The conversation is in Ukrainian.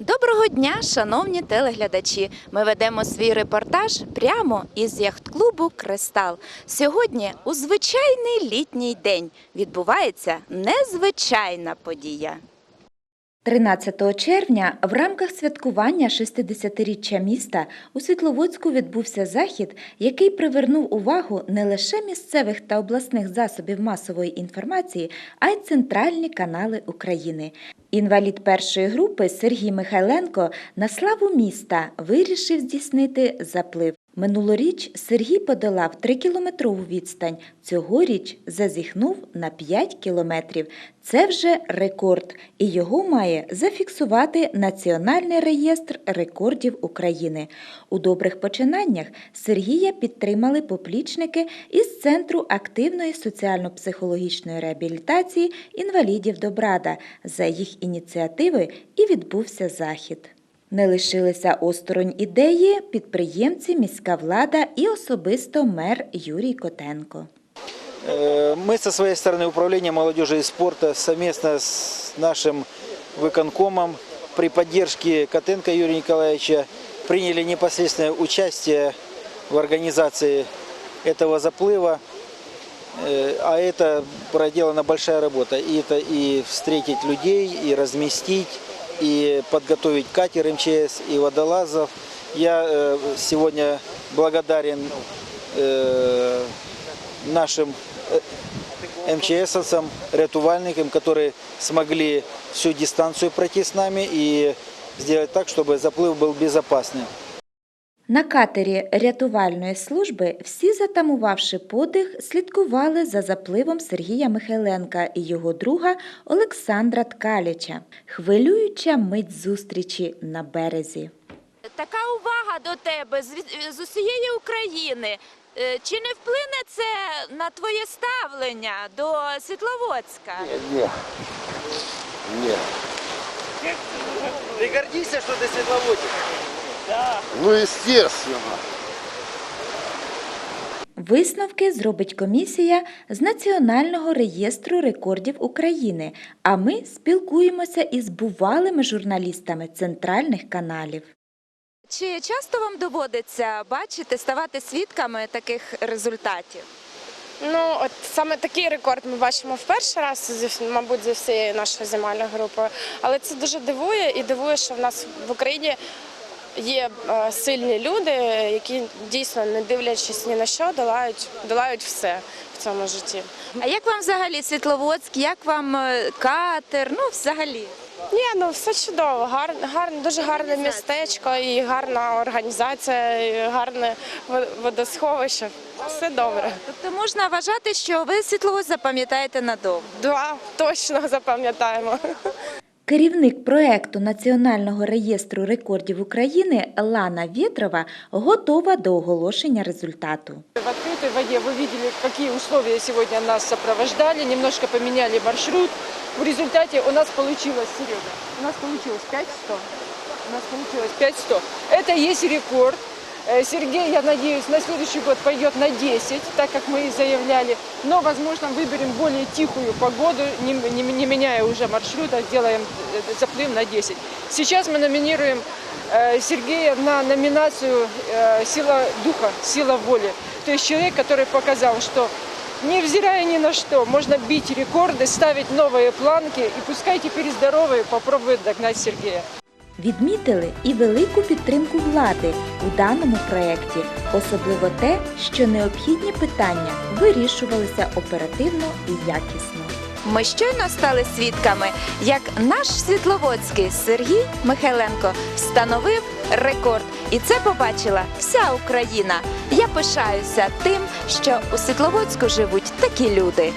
Доброго дня, шановні телеглядачі! Ми ведемо свій репортаж прямо із яхт-клубу Кристал. Сьогодні у звичайний літній день відбувається незвичайна подія. 13 червня в рамках святкування 60-річчя міста у Світловодську відбувся захід, який привернув увагу не лише місцевих та обласних засобів масової інформації, а й центральні канали України. Інвалід першої групи Сергій Михайленко на славу міста вирішив здійснити заплив. Минулоріч Сергій подолав 3-кілометрову відстань. Цьогоріч зазіхнув на 5 кілометрів. Це вже рекорд, і його має зафіксувати Національний реєстр рекордів України. У добрих починаннях Сергія підтримали поплічники із Центру активної соціально-психологічної реабілітації інвалідів Добрада. За їх ініціативи і відбувся захід. Не лишилися осторонь ідеї підприємці, міська влада і особисто мер Юрій Котенко. Э, Мы со своей стороны Управления молодежи и спорта совместно с нашим выконкомом при поддержке Котенко Юрия Николаевича приняли непосредственное участие в организации этого заплыва. Э, А это проделана большая работа. И это и встретить людей, и разместить, и подготовить катер МЧС, и водолазов. Я э, сегодня благодарен э, нашим э, МЧСовцам, рятувальникам, которые смогли всю дистанцию пройти с нами и сделать так, чтобы заплыв был безопасным. На катері рятувальної служби всі, затамувавши подих, слідкували за запливом Сергія Михайленка і його друга Олександра Ткаліча. Хвилююча мить зустрічі на березі. Така увага до тебе з, з усієї України. Е, Чи не вплине це на твоє ставлення до Світловодська? Нет. Нет. Ты гордишься, что ты Ну, естественно. Висновки зробить комісія з Національного реєстру рекордів України. А ми спілкуємося із бувалими журналістами центральних каналів. Чи часто вам доводиться бачити, ставати свідками таких результатів? Ну, от саме такий рекорд ми бачимо в перший раз, мабуть, зі всією нашою знімальною групою. Але це дуже дивує і дивує, що в нас в Україні є е, сильні люди, які дійсно, не дивлячись ні на що, долають, долають все в цьому житті. А як вам взагалі Світловодськ? Як вам е, катер? Ну, взагалі. Ні, ну все чудово, гар, гар, дуже гарне містечко і гарна організація, і гарне водосховище. Все добре. Тобто можна вважати, що ви Світловодськ запам'ятаєте надовго. Да, точно запам'ятаємо. Керівник проекту Національного реєстру рекордів України Лана Вєтрова готова до оголошення результату. В открытой воде вы видели, какие условия сегодня нас сопровождали, немножко поменяли маршрут. В результате у нас получилось, Серега, у нас получилось 5100. У нас получилось 5100. Это есть рекорд. Э, Сергей, я надеюсь, на следующий год пойдет на 10, так как мы и заявляли. Но, возможно, выберем более тихую погоду, не, не- не меняя уже маршрута, сделаем э, заплыв на 10. Сейчас мы номинируем э, Сергея на номинацию э, «Сила духа», «Сила воли». То есть человек, который показал, что невзирая ни на что, можно бить рекорды, ставить новые планки, и пускай теперь здоровые попробуют догнать Сергея. Відмітили і велику підтримку влади у даному проєкті, особливо те, що необхідні питання вирішувалися оперативно і якісно. Ми щойно стали свідками, як наш світловодський Сергій Михайленко встановив рекорд, і це побачила вся Україна. Я пишаюся тим, що у Світловодську живуть такі люди.